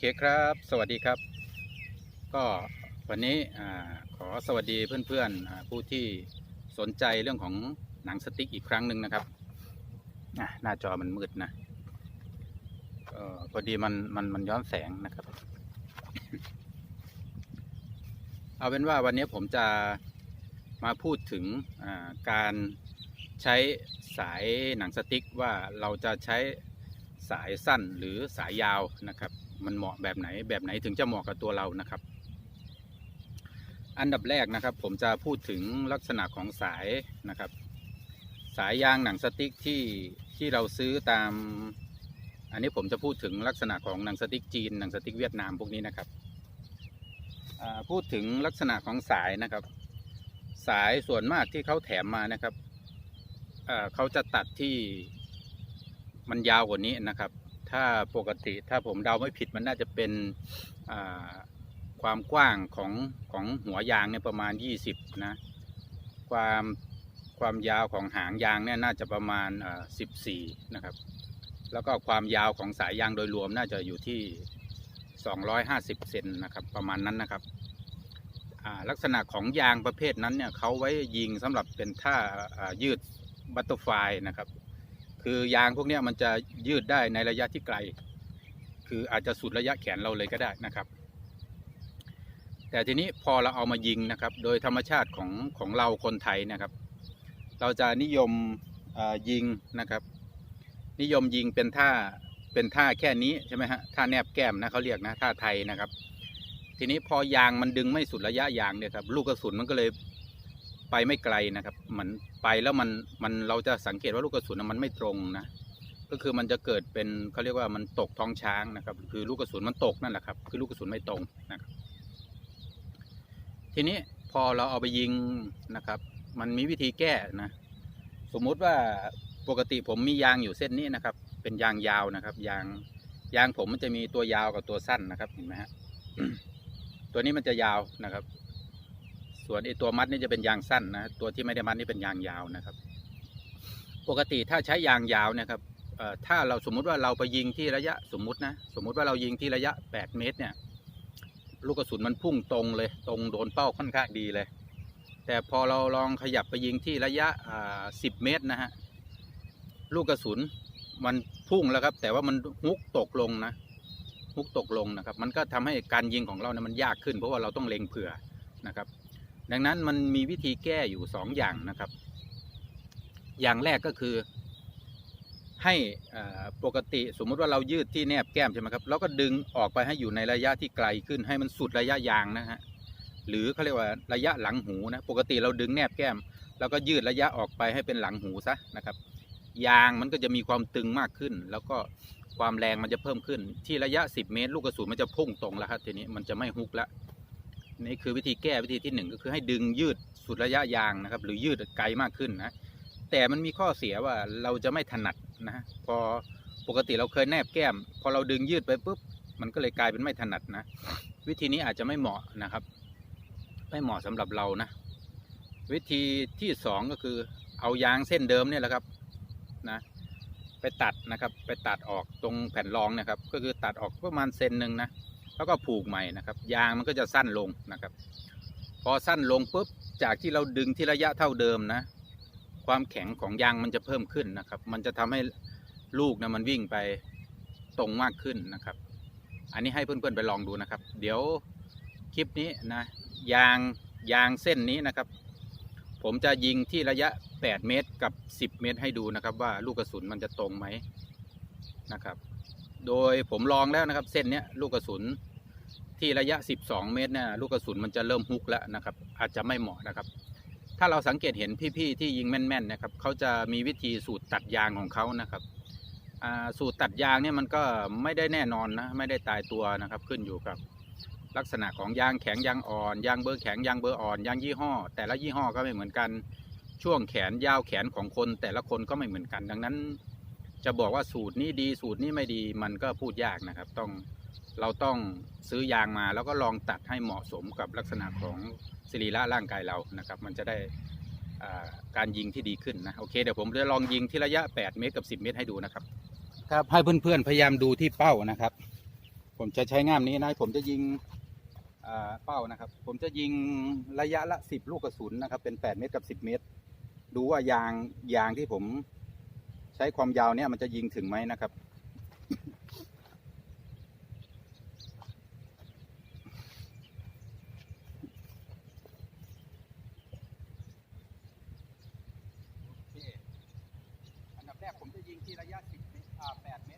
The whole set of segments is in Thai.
เคครับ สวัสดีครับ ก็วันนี้ขอสวัสดีเพื่อนๆอ่าผู้ที่สนใจเรื่องของหนังสติ๊กอีกครั้งหนึ่งนะครับหน้าจอมันมืดนะพอดีมันมันมันย้อนแสงนะครับ เอาเป็นว่าวันนี้ผมจะมาพูดถึงการใช้สายหนังสติ๊กว่าเราจะใช้สายสั้นหรือสายยาวนะครับ มันเหมาะแบบไหน แบบไหนถึงจะเหมาะกับตัวเรานะครับ อันดับแรกนะครับ ผมจะพูดถึงลักษณะของสายนะครับ สายยางหนังสติ๊กที่ที่เราซื้อตาม อันนี้ผมจะพูดถึงลักษณะของหนังสติ๊กจีนหนังสติ๊กเวียดนามพวกนี้นะครับพูดถึงลักษณะของสายนะครับ สายส่วนมากที่เขาแถมมานะครับเขาจะตัดที่มันยาวกว่านี้นะครับ ถ้าปกติถ้าผมเดาไม่ผิดมันน่าจะเป็นความกว้างของของหัวยางเนี่ยประมาณ 20 นะ ความความยาวของหางยางเนี่ยน่าจะประมาณ 14 นะครับ แล้วก็ความยาวของสายยางโดยรวมน่าจะอยู่ที่ 250 เซนนะครับ ประมาณนั้นนะครับ ลักษณะของยางประเภทนั้นเนี่ยเขาไว้ยิงสำหรับเป็นท่ายืดบัตเตอร์ไฟนะครับ คือยางพวกนี้มันจะยืดได้ในระยะที่ไกล คืออาจจะสุดระยะแขนเราเลยก็ได้นะครับ แต่ทีนี้พอเราเอามายิงนะครับ โดยธรรมชาติของของเราคนไทยนะครับ เราจะนิยมยิงนะครับ นิยมยิงเป็นท่าเป็นท่าแค่นี้ใช่ไหมฮะท่าแนบแก้มนะเขาเรียกนะท่าไทยนะครับ ทีนี้พอยางมันดึงไม่สุดระยะยางเนี่ยครับลูกกระสุนมันก็เลย ไปไม่ไกลนะครับเหมือนไปแล้วมันมันเราจะสังเกตว่าลูกกระสุนน่ะมันไม่ตรงนะก็คือมันจะเกิดเป็นเขาเรียกว่ามันตกท้องช้างนะครับ คือลูกกระสุนมันตกนั่นแหละครับ คือลูกกระสุนไม่ตรงนะครับ ทีนี้พอเราเอาไปยิงนะครับ มันมีวิธีแก้นะ สมมุติว่าปกติผมมียางอยู่เส้นนี้นะครับ เป็นยางยาวนะครับ ยางยางผมมันจะมีตัวยาวกับตัวสั้นนะครับเห็นไหมฮะตัวนี้มันจะยาวนะครับ ส่วนไอตัวมัดนี่จะเป็นยางสั้นนะตัวที่ไม่ได้มัดนี่เป็นยางยาวนะครับ ปกติถ้าใช้ยางยาวนะครับถ้าเราสมมุติว่าเราไปยิงที่ระยะสมมุตินะสมมุติว่าเรายิงที่ระยะ 8 เมตรเนี่ยลูกกระสุนมันพุ่งตรงเลย ตรงโดนเป้าค่อนข้างดีเลย แต่พอเราลองขยับไปยิงที่ระยะ 10 เมตรนะฮะลูกกระสุนมันพุ่งแล้วครับ แต่ว่ามันฮุกตกลงนะฮุกตกลงนะครับ มันก็ทำให้การยิงของเราเนี่ยมันยากขึ้น เพราะว่าเราต้องเล็งเผื่อนะครับ ดังนั้นมันมีวิธีแก้อยู่สองอย่างนะครับ อย่างแรกก็คือให้ปกติสมมุติว่าเรายืดที่แนบแก้มใช่ไหมครับเราก็ดึงออกไปให้อยู่ในระยะที่ไกลขึ้นให้มันสุดระยะยางนะฮะหรือเขาเรียกว่าระยะหลังหูนะปกติเราดึงแนบแก้ม แล้วก็ยืดระยะออกไปให้เป็นหลังหูซะนะครับ ยางมันก็จะมีความตึงมากขึ้น แล้วก็ความแรงมันจะเพิ่มขึ้น ที่ระยะ 10 เมตร ลูกกระสุนมันจะพุ่งตรงแล้วครับทีนี้มันจะไม่ฮุกแล้ว นี่คือวิธีแก้วิธีที่หนึ่งก็คือให้ดึงยืดสุดระยะยางนะครับ หรือยืดไกลมากขึ้นนะแต่มันมีข้อเสียว่าเราจะไม่ถนัดนะพอปกติเราเคยแนบแก้ม พอเราดึงยืดไปปุ๊บมันก็เลยกลายเป็นไม่ถนัดนะ วิธีนี้อาจจะไม่เหมาะนะครับ ไม่เหมาะสำหรับเรานะ วิธีที่สองก็คือเอายางเส้นเดิมเนี่ยแหละครับนะไปตัดนะครับ ไปตัดออกตรงแผ่นรองนะครับ ก็คือตัดออกประมาณเซนหนึ่งนะ แล้วก็ผูกใหม่นะครับ ยางมันก็จะสั้นลงนะครับ พอสั้นลงปุ๊บจากที่เราดึงที่ระยะเท่าเดิมนะ ความแข็งของยางมันจะเพิ่มขึ้นนะครับ มันจะทำให้ลูกนะมันวิ่งไปตรงมากขึ้นนะครับ อันนี้ให้เพื่อนๆไปลองดูนะครับ เดี๋ยวคลิปนี้นะยางยางเส้นนี้นะครับ ผมจะยิงที่ระยะ 8 เมตรกับ 10 เมตรให้ดูนะครับ ว่าลูกกระสุนมันจะตรงไหมนะครับ โดยผมลองแล้วนะครับ เส้นนี้ลูกกระสุน ที่ระยะ 12 เมตรเนี่ยลูกกระสุนมันจะเริ่มฮุกแล้วนะครับ อาจจะไม่เหมาะนะครับ ถ้าเราสังเกตเห็นพี่ๆที่ยิงแม่นๆนะครับเขาจะมีวิธีสูตรตัดยางของเขานะครับสูตรตัดยางเนี่ยมันก็ไม่ได้แน่นอนนะไม่ได้ตายตัวนะครับขึ้นอยู่กับลักษณะของยางแข็งยางอ่อน ยางเบอร์แข็งยางเบอร์อ่อนยางยี่ห้อ แต่ละยี่ห้อก็ไม่เหมือนกันช่วงแขนยาวแขนของคนแต่ละคนก็ไม่เหมือนกัน ดังนั้น จะบอกว่าสูตรนี้ดีสูตรนี้ไม่ดีมันก็พูดยากนะครับ ต้อง เราต้องซื้อยางมาแล้วก็ลองตัดให้เหมาะสมกับลักษณะของสรีระร่างกายเรานะครับ มันจะได้การยิงที่ดีขึ้นนะโอเคเดี๋ยวผมจะลองยิงที่ระยะ 8 เมตรกับ 10 เมตรให้ดูนะครับครับให้เพื่อนๆพยายามดูที่เป้านะครับ ผมจะใช้ง่ามนี้นะผมจะยิงเป้านะครับ ผมจะยิงระยะละสิบลูกกระสุนนะครับ เป็นแปดเมตรกับสิบเมตร ดูว่ายางยางที่ผมใช้ความยาวเนี่ยมันจะยิงถึงไหมนะครับ โอเค อันดับแรกผมจะ ยิงที่ระยะ10เมตร8เม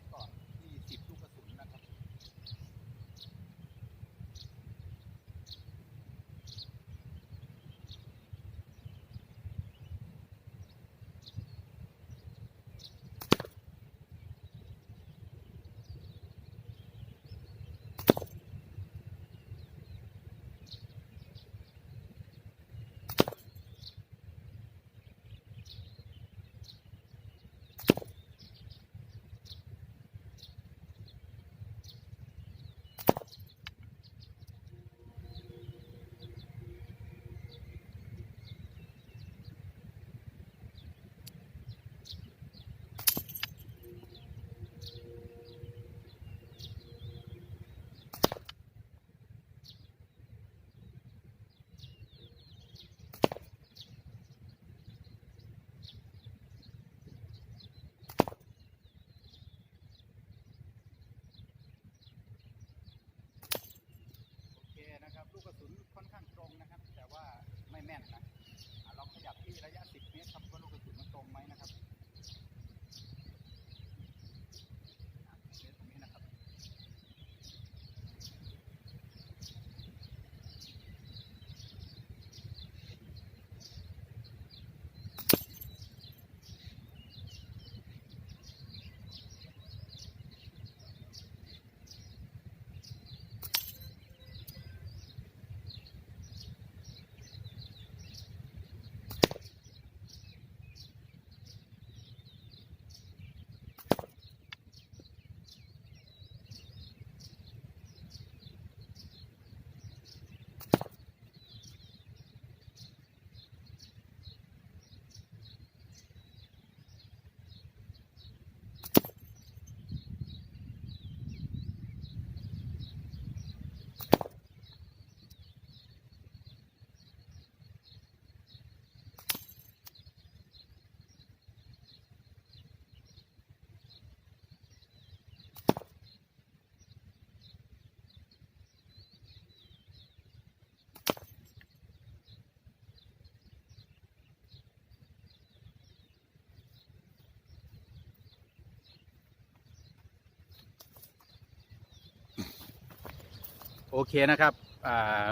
ตร โอเคนะครับ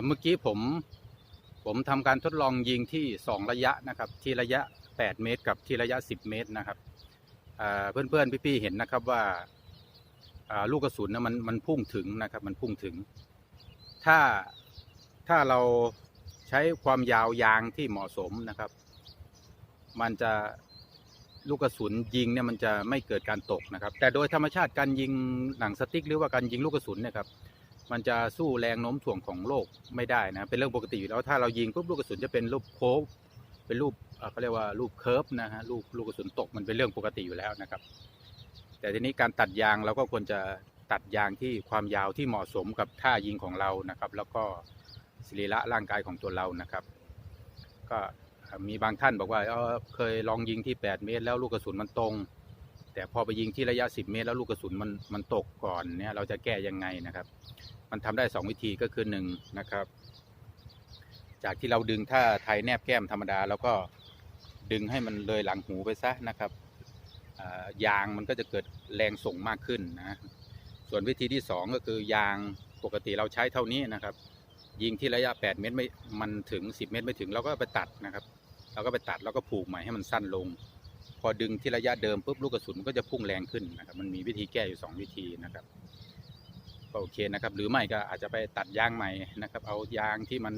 เมื่อกี้ผมผมทำการทดลองยิงที่ 2 ระยะนะครับ ที่ระยะ 8 เมตร กับที่ระยะ 10 เมตรนะครับอ่าเพื่อนๆพี่ๆเห็นนะครับว่าอ่าลูกกระสุนนะมันมันพุ่งถึงนะครับ มันพุ่งถึง ถ้าถ้าเราใช้ความยาวยางที่เหมาะสมนะครับ มันจะลูกกระสุนยิงเนี่ยมันจะไม่เกิดการตกนะครับ แต่โดยธรรมชาติการยิงหนังสติ๊กหรือว่าการยิงลูกกระสุนเนี่ยครับ มันจะสู้แรงโน้มถ่วงของโลกไม่ได้นะ เป็นเรื่องปกติอยู่แล้วถ้าเรายิงปุ๊บลูกกระสุนจะเป็นรูปโค้งเป็นรูปเขาเรียกว่ารูปเคิร์ฟนะฮะลูกลูกกระสุนตกมันเป็นเรื่องปกติอยู่แล้วนะครับ แต่ทีนี้การตัดยางเราก็ควรจะตัดยางที่ความยาวที่เหมาะสมกับท่ายิงของเรานะครับ แล้วก็สรีระร่างกายของตัวเรานะครับ ก็มีบางท่านบอกว่าเออเคยลองยิงที่ 8 เมตร แล้วลูกกระสุนมันตรง แต่พอไปยิงที่ระยะ 10 เมตร แล้วลูกกระสุนมันมันตกก่อนเนี่ยเราจะแก้ยังไงนะครับ มันทำได้ 2 วิธีก็คือ1นะครับ จากที่เราดึงถ้าไทยแนบแก้มธรรมดา แล้วก็ดึงให้มันเลยหลังหูไปซะนะครับยางมันก็จะเกิดแรงส่งมากขึ้นนะส่วนวิธีที่ 2 ก็คือยางปกติเราใช้เท่านี้นะครับ ยิงที่ระยะ 8 เมตรไม่มันถึง 10 เมตรไม่ถึงเราก็ไปตัดนะครับเราก็ไปตัดแล้วก็ผูกใหม่ให้มันสั้นลง พอดึงที่ระยะเดิมปุ๊บลูกกระสุนมันก็จะพุ่งแรงขึ้นนะครับ มันมีวิธีแก้อยู่ 2 วิธีนะครับ ก็โอเคนะครับ หรือไม่ก็อาจจะไปตัดยางใหม่นะครับ เอายางที่มัน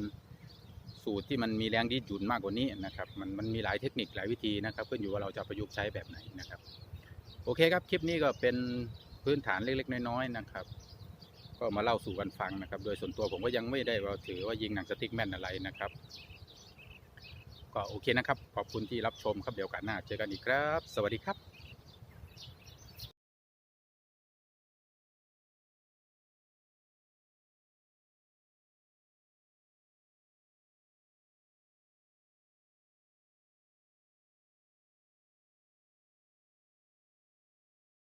สูตรที่มันมีแรงดีดหยุ่นมากกว่านี้นะครับ มันมันมีหลายเทคนิคหลายวิธีนะครับขึ้นอยู่ว่าเราจะประยุกต์ใช้แบบไหนนะครับ โอเคครับคลิปนี้ก็เป็นพื้นฐานเล็กๆ น้อยๆนะครับ ก็มาเล่าสู่กันฟังนะครับ โดยส่วนตัวผมก็ยังไม่ได้ว่าถือว่ายิงหนังสติ๊กแม่นอะไรนะครับ ก็โอเคนะครับ ขอบคุณที่รับชมครับเดี๋ยวกันหน้าเจอกันอีกครับ สวัสดีครับ